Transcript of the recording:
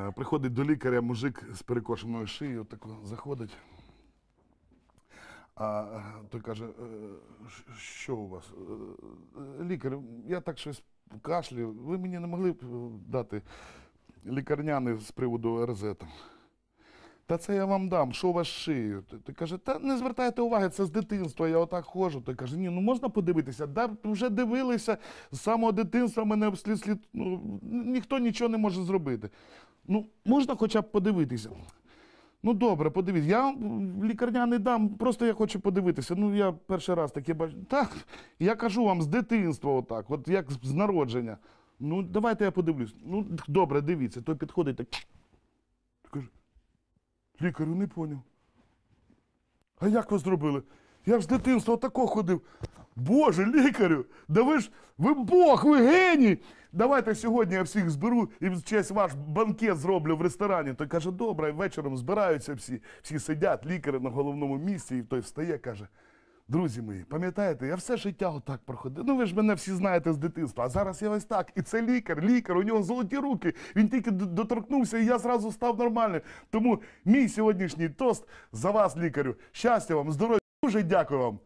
Е, Приходить до лікаря мужик з перекошеною шиєю, тако заходить. А е, той каже, «Е, що у вас? «Е, е, Лікар, я так щось кашлю. Ви мені не могли б дати лікарняний з приводу РЗ там. Та це я вам дам, що у вас шиєю? Той- Той каже, та не звертайте уваги, це з дитинства, я отак ходжу. Той каже, ні, ну можна подивитися? Да, вже дивилися, з самого дитинства мене обслід, слід, ну, ніхто нічого не може зробити. Ну, можна хоча б подивитися. Ну добре, подивіться. Я лікарня не дам, просто я хочу подивитися. Ну, я перший раз таке бачу. Так, я кажу вам з дитинства, отак, от як з народження. Ну, давайте я подивлюсь. Ну, добре, дивіться. Той підходить так. Лікарю, не поняв. А як ви зробили? Я ж з дитинства отако ходив. Боже, лікарю, да ви ж ви Бог, ви геній. Давайте сьогодні я всіх зберу і в честь ваш банкет зроблю в ресторані. Той каже, добре, вечором збираються всі, всі сидять, лікар на головному місці, і той встає, каже. Друзі мої, пам'ятаєте, я все життя отак проходив. Ну ви ж мене всі знаєте з дитинства. А зараз я ось так. І це лікар, лікар, у нього золоті руки. Він тільки доторкнувся, і я зразу став нормальним. Тому мій сьогоднішній тост за вас, лікарю. Щастя вам, здоров'я. Дуже дякую вам.